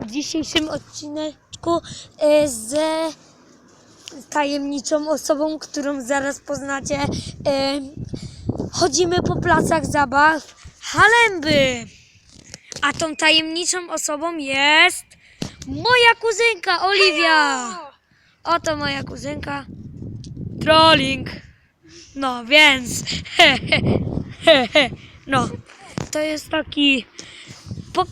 w dzisiejszym odcineczku e, z tajemniczą osobą, którą zaraz poznacie. E, chodzimy po placach zabaw Halemby. A tą tajemniczą osobą jest moja kuzynka Oliwia. Oto moja kuzynka. Trolling. No, więc. no, to jest taki. Po...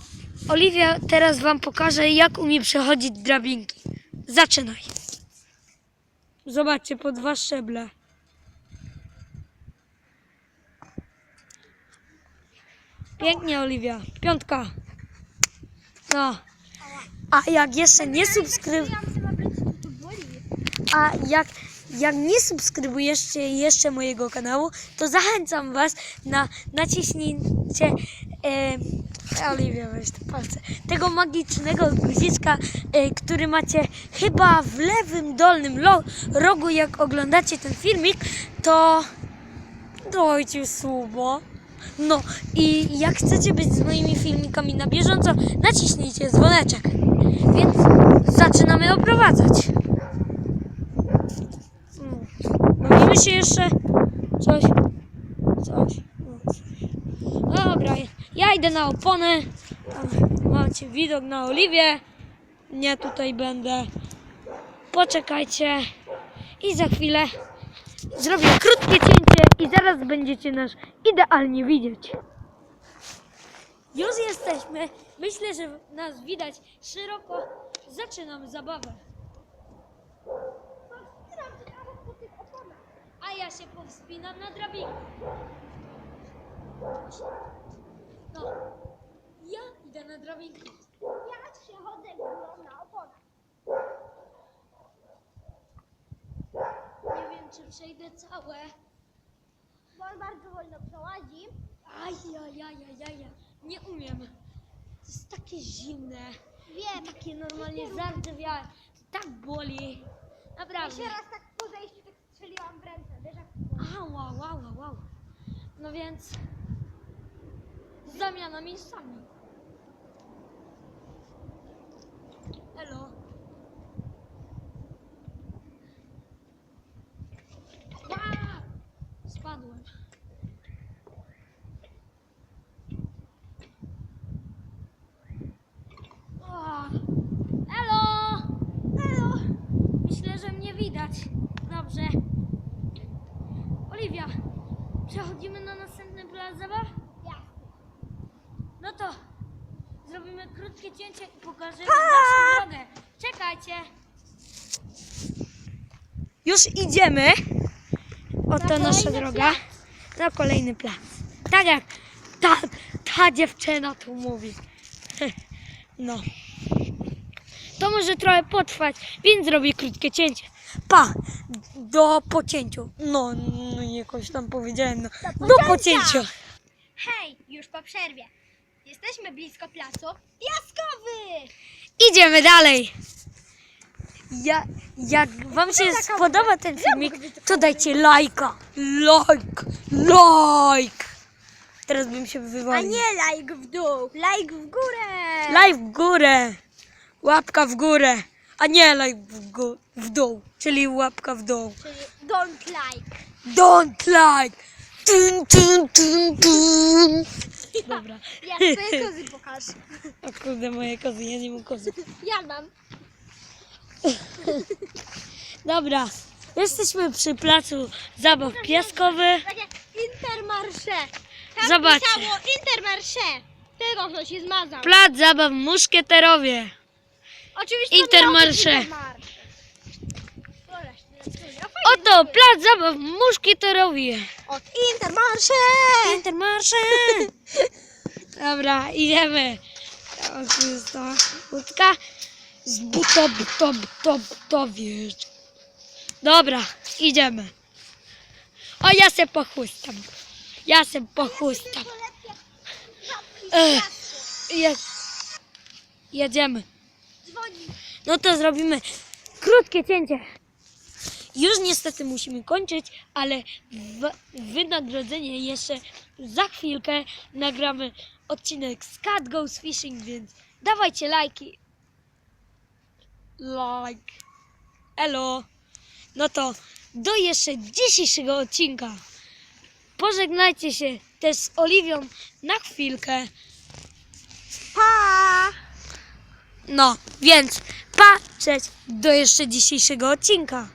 Oliwia teraz Wam pokaże, jak umie przechodzić drabinki. Zaczynaj. Zobaczcie, po dwa szczeble. Pięknie, Oliwia. Piątka. No. A jak jeszcze nie subskrybujesz. A jak, jak nie subskrybujecie jeszcze mojego kanału, to zachęcam Was na naciśnięcie Oliwia, weź te palce, tego magicznego guziczka, e, który macie chyba w lewym dolnym rogu, jak oglądacie ten filmik, to dajcie subo. No i jak chcecie być z moimi filmikami na bieżąco, naciśnijcie dzwoneczek. Więc zaczynamy oprowadzać. Mm. Bawimy się jeszcze? Coś? Coś. Ja idę na oponę. Macie widok na Oliwie. Nie tutaj będę. Poczekajcie. I za chwilę zrobię krótkie cięcie i zaraz będziecie nas idealnie widzieć. Już jesteśmy. Myślę, że nas widać szeroko. Zaczynamy zabawę. A ja się powspinam na drabinkę. No. Ja idę na drabinkę. Ja przechodzę górą na oponę. Nie wiem, czy przejdę całe. Bo on bardzo wolno przechodzi. Ajajajajajaj. Nie umiem. To jest takie zimne. Wiem. Takie normalnie zardzewiałe. To tak boli. Naprawdę. Jeszcze raz tak po zejściu tak strzeliłam w ręce. Wiesz jak Au, wow, wow, wow, wow. No więc zamiana miejscami. Elo. Ła! Spadłem. Myślę, że mnie widać. Dobrze. Oliwia, przechodzimy na następny plac zabaw? No to zrobimy krótkie cięcie i pokażemy naszą drogę. Czekajcie. Już idziemy. Oto Na nasza kolejny droga. Na kolejny plac. Tak jak ta, ta dziewczyna tu mówi. No. To może trochę potrwać, więc zrobię krótkie cięcie. Pa! Do pocięciu. No, no jakoś tam powiedziałem. No. Do pocięcia. Hej, już po przerwie. Jesteśmy blisko placu piaskowy. Idziemy dalej. Ja, jak wam się spodoba ten filmik, to dajcie lajka. Like, like. Teraz bym się A wywalił. nie like w dół, like w górę. Like w górę. Łapka w górę. A nie like w, gó- w dół, czyli łapka w dół. Czyli don't like. Don't like. Tun, tun, tun, tun. Dobra. Ja swoje kozy pokaż. O kurde, moje kozy, ja nie mam kozy. Ja mam. Dobra, jesteśmy przy placu zabaw piaskowych. Takie intermarché. Tam Zobaczcie. pisało intermarché. Tego ktoś się zmazał. Plac zabaw Muszkieterowie. Oczywiście Intermarché. to być Intermarché. Dobra, fajnie. Oto plac zabaw Muszkieterowie. Od Intermarché. Intermarsze. Dobra, idziemy. Tu jest ta łódka. Z buto, buto, buto, buto, wiesz. Dobra, idziemy. O, ja se pochustam. Ja se pochustam. Ech, je, jedziemy. No to zrobimy krótkie cięcie. Już niestety musimy kończyć, ale w wynagrodzenie jeszcze za chwilkę nagramy odcinek z Cat Goes Fishing, więc dawajcie lajki like. Elo. No to do jeszcze dzisiejszego odcinka. Pożegnajcie się też z Oliwią na chwilkę. Pa! No, więc patrzeć do jeszcze dzisiejszego odcinka.